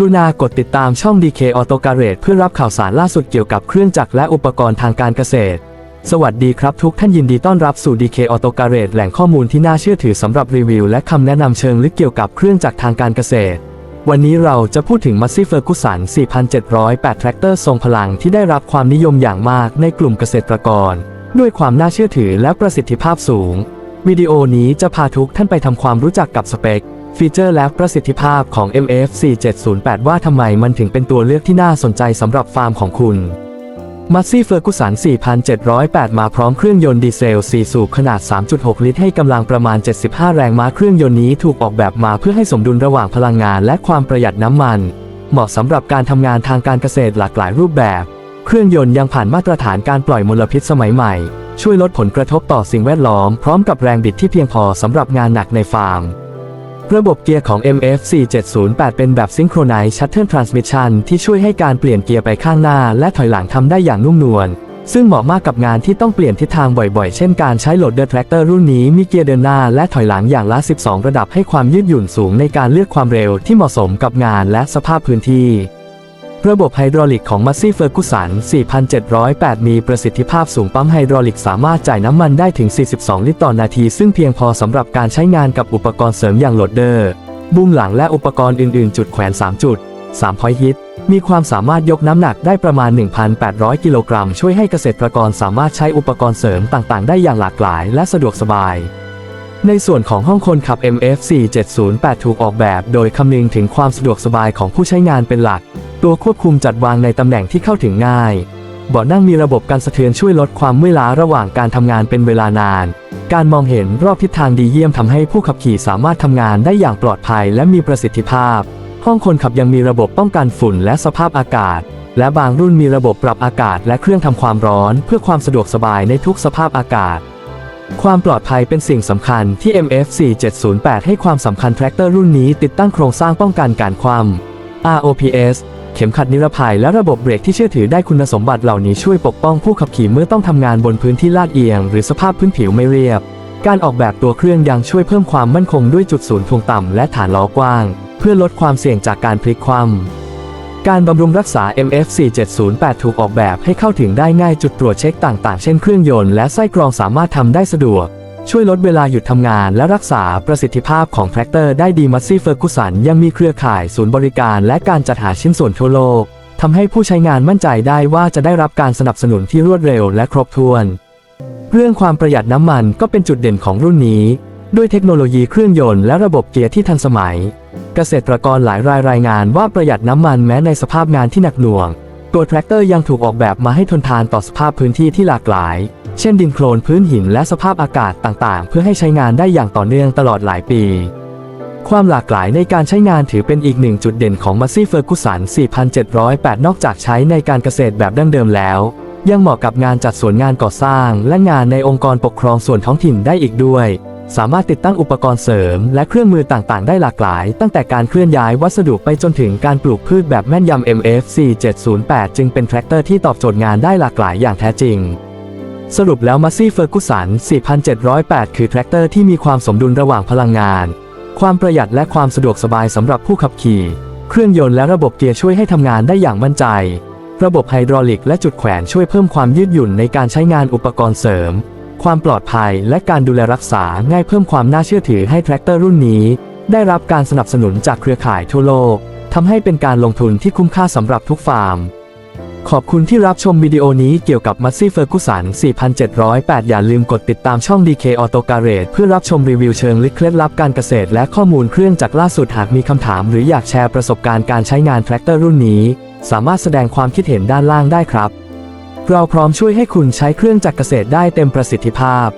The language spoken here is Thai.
รุณากดติดตามช่อง DK Auto Garage เพื่อรับข่าวสารล่าสุดเกี่ยวกับเครื่องจักรและอุปกรณ์ทางการเกษตร สวัสดีครับทุกท่านยินดีต้อนรับสู่ DK Auto Garage แหล่งข้อมูลที่น่าเชื่อถือสำหรับรีวิว และคำแนะนำเชิงลึกเกี่ยวกับเครื่องจักรทางการเกษตร วันนี้เราจะพูดถึง Massey Ferguson 4,708 แทรกเตอร์ทรงพลังที่ได้รับความนิยมอย่างมากในกลุ่มเกษตรกร ด้วยความน่าเชื่อถือและประสิทธิภาพสูง วิดีโอนี้จะพาทุกท่านไปทำความรู้จักกับสเปค ฟีเจอร์และประสิทธิภาพของ MF 4708 ว่าทำไมมันถึงเป็นตัวเลือกที่น่าสนใจสำหรับฟาร์มของคุณมัซซี่เฟอร์กุสัน 4,708 มาพร้อมเครื่องยนต์ดีเซล 4 สูบขนาด 3.6 ลิตร ให้กำลังประมาณ 75 แรงม้า เครื่องยนต์นี้ถูกออกแบบมาเพื่อให้สมดุลระหว่างพลังงานและความประหยัดน้ำมัน เหมาะสำหรับการทำงานทางการเกษตรหลากหลายรูปแบบ เครื่องยนต์ยังผ่านมาตรฐานการปล่อยมลพิษสมัยใหม่ ช่วยลดผลกระทบต่อสิ่งแวดล้อม พร้อมกับแรงบิดที่เพียงพอสำหรับงานหนักในฟาร์ม ระบบเกียร์ของ MF 4708 เป็นแบบ Synchronized Shuttle Transmission ที่ช่วยให้การเปลี่ยนเกียร์ไปข้างหน้าและถอยหลังทำได้อย่างนุ่มนวล ซึ่งเหมาะมากกับงานที่ต้องเปลี่ยนทิศทางบ่อยๆ เช่นการใช้โหลดเดอร์แทรกเตอร์รุ่นนี้มีเกียร์เดินหน้าและถอยหลังอย่างละ 12 ระดับให้ความยืดหยุ่นสูงในการเลือกความเร็วที่เหมาะสมกับงานและสภาพพื้นที่ ระบบไฮดรอลิกของ Massey Ferguson 4,708 มีประสิทธิภาพสูงปั๊มไฮดรอลิกสามารถจ่ายน้ำมันได้ถึง 42 ลิตรต่อนาที ซึ่งเพียงพอสำหรับการใช้งานกับอุปกรณ์เสริมอย่างโหลดเดอร์บูมหลังและอุปกรณ์อื่น ๆ จุดแขวน 3 จุด 3 พอยฮิต มีความสามารถยกน้ำหนักได้ประมาณ 1,800 กิโลกรัม ช่วยให้เกษตรกรสามารถใช้อุปกรณ์เสริมต่าง ๆ ได้อย่างหลากหลาย และสะดวกสบายในส่วนของห้องคนขับ MF 4708 ถูกออกแบบ โดยคำนึงถึงความสะดวกสบายของผู้ใช้งานเป็นหลัก ตัวควบคุมจัดวางในตำแหน่งที่เข้าถึงง่าย เบาะนั่งมีระบบการสะเทือนช่วยลดความเมื่อยล้าระหว่างการทำงานเป็นเวลานาน การมองเห็นรอบทิศทางดีเยี่ยมทำให้ผู้ขับขี่สามารถทำงานได้อย่างปลอดภัยและมีประสิทธิภาพ ห้องคนขับยังมีระบบป้องกันฝุ่นและสภาพอากาศ และบางรุ่นมีระบบปรับอากาศและเครื่องทำความร้อนเพื่อความสะดวกสบายในทุกสภาพอากาศความปลอดภัยเป็นสิ่งสำคัญที่ MF 4708 ให้ความสำคัญแทรกเตอร์รุ่นนี้ติดตั้งโครงสร้างป้องกันการคว่ำ ROPS เข็มขัดนิรภัยและระบบเบรกที่เชื่อถือได้คุณสมบัติเหล่านี้ช่วยปกป้องผู้ขับขี่เมื่อต้องทำงานบนพื้นที่ลาดเอียง หรือสภาพพื้นผิวไม่เรียบ การออกแบบตัวเครื่องยังช่วยเพิ่มความมั่นคงด้วยจุดศูนย์ถ่วงต่ำและฐานล้อกว้าง เพื่อลดความเสี่ยงจากการพลิกคว่ำการบำรุงรักษา MF 4708 ถูกออกแบบให้เข้าถึงได้ง่ายจุดตรวจเช็คต่าง ๆ เช่นเครื่องยนต์และไส้กรองสามารถทำได้สะดวก ช่วยลดเวลาหยุดทำงานและรักษาประสิทธิภาพของแทรกเตอร์ได้ดีมัซซี่เฟอร์กุสันยังมีเครือข่ายศูนย์บริการและการจัดหาชิ้นส่วนทั่วโลกทำให้ผู้ใช้งานมั่นใจได้ว่าจะได้รับการสนับสนุนที่รวดเร็วและครบถ้วน เรื่องความประหยัดน้ำมันก็เป็นจุดเด่นของรุ่นนี้ ด้วยเทคโนโลยีเครื่องยนต์และระบบเกียร์ที่ทันสมัย เกษตรกรหลายรายรายงานว่าประหยัดน้ำมันแม้ในสภาพงานที่หนักหน่วง ตัวแทรกเตอร์ยังถูกออกแบบมาให้ทนทานต่อสภาพพื้นที่ที่หลากหลาย เช่นดินโคลนพื้นหินและสภาพอากาศต่างๆ เพื่อให้ใช้งานได้อย่างต่อเนื่องตลอดหลายปี ความหลากหลายในการใช้งานถือเป็นอีกหนึ่งจุดเด่นของ Massey Ferguson 4708 นอกจากใช้ในการเกษตรแบบดั้งเดิมแล้ว ยังเหมาะกับงานจัดสวนงานก่อสร้าง และงานในองค์กรปกครองส่วนท้องถิ่นได้อีกด้วย สามารถติดตั้งอุปกรณ์เสริม และเครื่องมือต่างๆ ได้หลากหลาย ตั้งแต่การเคลื่อนย้ายวัสดุไปจนถึงการปลูกพืชแบบแม่นยำ MF 4708 จึงเป็นแทรกเตอร์ที่ตอบโจทย์งานได้หลากหลายอย่างแท้จริง สรุปแล้ว Massey Ferguson 4708 คือแทรกเตอร์ที่มีความสมดุลระหว่างพลังงาน ความประหยัดและความสะดวกสบายสำหรับผู้ขับขี่ เครื่องยนต์และระบบเกียร์ช่วยให้ทำงานได้อย่างมั่นใจ ระบบไฮดรอลิกและจุดแขวนช่วยเพิ่มความยืดหยุ่นในการใช้งานอุปกรณ์เสริม ความปลอดภัยและการดูแลรักษาง่ายเพิ่มความน่าเชื่อถือให้แทรกเตอร์รุ่นนี้ ได้รับการสนับสนุนจากเครือข่ายทั่วโลกทำให้เป็นการลงทุนที่คุ้มค่าสำหรับทุกฟาร์ม ขอบคุณที่รับชมวิดีโอนี้เกี่ยวกับ Massey Ferguson 4708 อย่าลืมกดติดตามช่อง DK Auto Garage เพื่อรับชมรีวิวเชิงลึกเคล็ดลับการเกษตร และข้อมูลเครื่องจักรล่าสุดหากมีคำถามหรืออยากแชร์ประสบการณ์การใช้งานแทรกเตอร์รุ่นนี้ สามารถแสดงความคิดเห็นด้านล่างได้ครับ เราพร้อมช่วยให้คุณใช้เครื่องจักรเกษตรได้เต็มประสิทธิภาพ